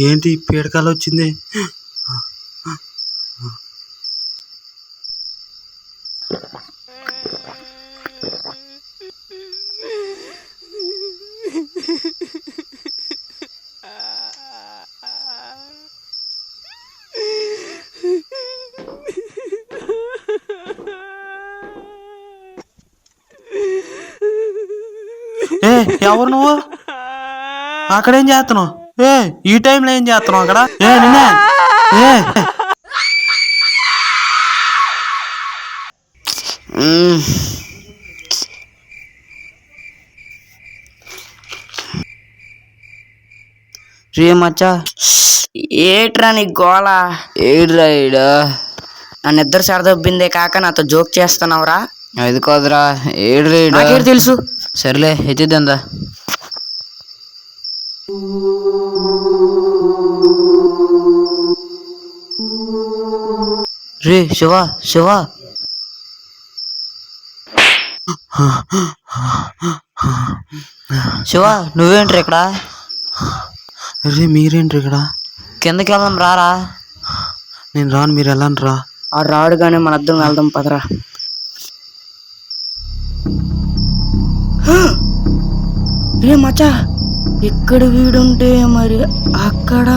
ఏంటి పీడకాలు వచ్చింది ఏ ఎవరు నువ్వు? అక్కడేం చేస్తున్నావు? ఏ ఈ టైంలో ఏం చేస్తున్నావు అక్కడ? ఏ నిన్నే? ఏ. మ్మ్. రే మచ్చా. ఏట్రా నీ గోళ? ఏడ్రా ఈడు? నన్ను ఇద్దరు సరదొబ్బిందే కాక నాతో జోక్ చేస్తున్నావురా. అది కాదురా ఏడ్రా ఈడు. నాకేడు తెలుసు. సర్లే ఎత్తిద్దా రే శివ శివ. శివ నువ్వేంట్రా ఇక్కడ? రే మీరేంటి ఇక్కడ? కిందకి వెళ్దాం రారా. నేను రాను మీరు వెళ్ళండి రా ఆ రాడు కానీ మన అద్దం వెళ్దాం పదరా. రే మచా ఇక్కడ వీడుంటే మరి అక్కడ?